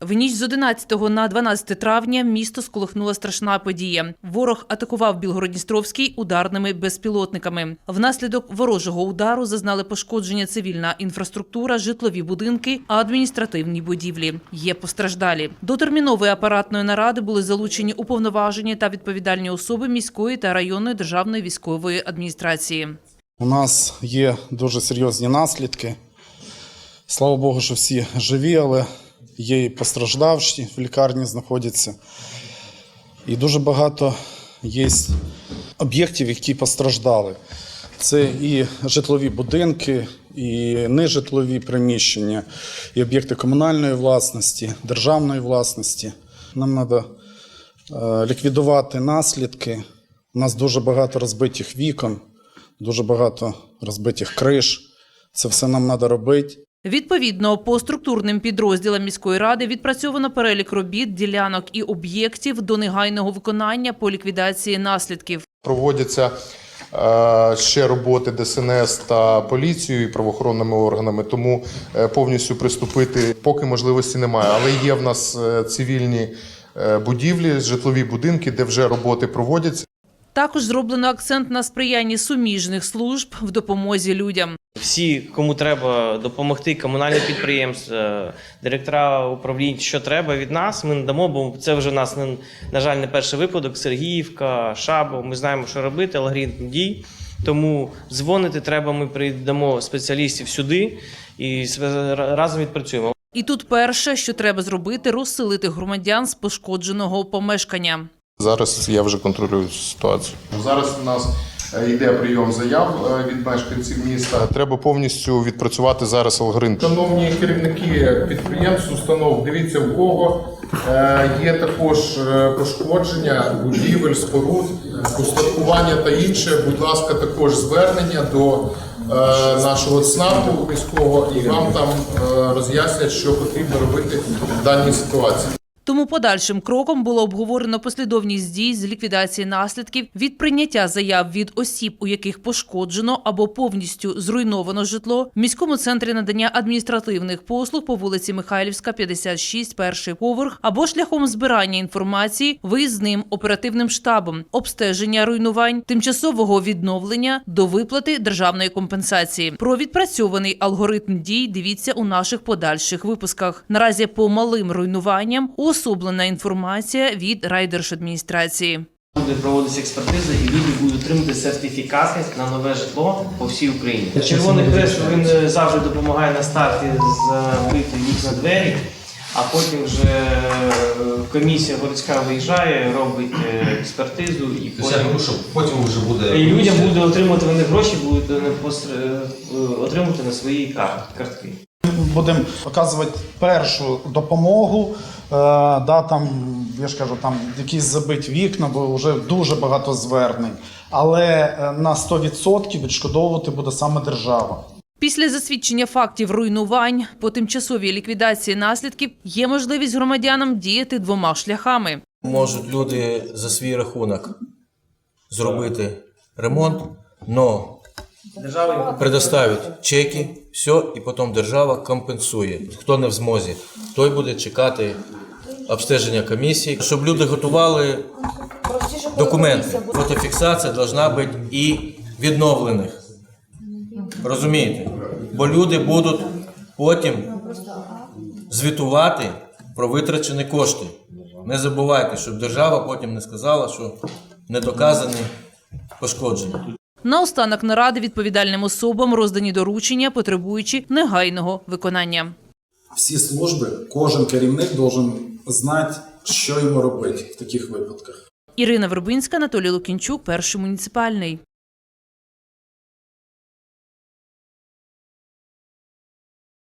В ніч з 11 на 12 травня місто сколихнула страшна подія. Ворог атакував Білгородністровський ударними безпілотниками. Внаслідок ворожого удару зазнали пошкодження цивільна інфраструктура, житлові будинки, адміністративні будівлі. Є постраждалі. До термінової апаратної наради були залучені уповноважені та відповідальні особи міської та районної державної військової адміністрації. У нас є дуже серйозні наслідки. Слава Богу, що всі живі, але є і постраждавші в лікарні знаходяться. І дуже багато є об'єктів, які постраждали. Це і житлові будинки, і нежитлові приміщення, і об'єкти комунальної власності, державної власності. Нам треба ліквідувати наслідки. У нас дуже багато розбитих вікон, дуже багато розбитих криш. Це все нам треба робити. Відповідно, по структурним підрозділам міської ради відпрацьовано перелік робіт, ділянок і об'єктів до негайного виконання по ліквідації наслідків. Проводяться е, ще роботи ДСНС та поліцією і правоохоронними органами, тому е, повністю приступити поки можливості немає. Але є в нас е, цивільні будівлі, житлові будинки, де вже роботи проводяться. Також зроблено акцент на сприянні суміжних служб в допомозі людям. Всі, кому треба допомогти, комунальні підприємства, директора управлінь, що треба від нас, ми надамо, бо це вже у нас, на жаль, не перший випадок. Сергіївка, Шабо. Ми знаємо, що робити, алгоритм дій. Тому дзвонити треба. Ми прийдемо спеціалістів сюди і разом відпрацюємо. І тут перше, що треба зробити, розселити громадян з пошкодженого помешкання. Зараз я вже контролюю ситуацію. Зараз у нас йде прийом заяв е, від мешканців міста. Треба повністю відпрацювати зараз алгоритм. Шановні керівники підприємств, установ, дивіться, у кого е, є також е, пошкодження будівель, споруд, устаткування та інше. Будь ласка, також звернення до е, нашого ЦНАПу міського, і вам там е, роз'яснять, що потрібно робити в даній ситуації. Тому подальшим кроком було обговорено послідовність дій з ліквідації наслідків від прийняття заяв від осіб, у яких пошкоджено або повністю зруйновано житло, в міському центрі надання адміністративних послуг по вулиці Михайлівська, 56, перший поверх, або шляхом збирання інформації виїзним оперативним штабом, обстеження руйнувань, тимчасового відновлення до виплати державної компенсації. Про відпрацьований алгоритм дій дивіться у наших подальших випусках. Наразі по малим руйнуванням уособлена інформація від райдержадміністрації. Буде проводитися експертиза, і люди будуть отримати сертифікати на нове житло по всій Україні. Червоний хрест він е, завжди допомагає на старті забити вікна двері, а потім вже е, комісія городська виїжджає, робить е, експертизу і потім. що потім вже буде. І людям буде отримати вони гроші, будуть отримати на свої картки. Будемо показувати першу допомогу. Е, да, там, я ж кажу, там якісь забиті вікна, бо вже дуже багато звернень. Але е, на 100% відшкодовувати буде саме держава. Після засвідчення фактів руйнувань по тимчасовій ліквідації наслідків є можливість громадянам діяти двома шляхами. можуть люди за свій рахунок зробити ремонт, но Держава предоставить чеки, все, і потім держава компенсує. Хто не в змозі, той буде чекати обстеження комісії, щоб люди готували документи. Фотофіксація повинна бути і відновлених. Розумієте? Бо люди будуть потім звітувати про витрачені кошти. Не забувайте, щоб держава потім не сказала, що не доказані пошкодження. Наостанок наради відповідальним особам роздані доручення, потребуючи негайного виконання. всі служби, кожен керівник должен знати, що йому робити в таких випадках. Ірина Вербинська, Анатолій Лукінчук, перший муніципальний.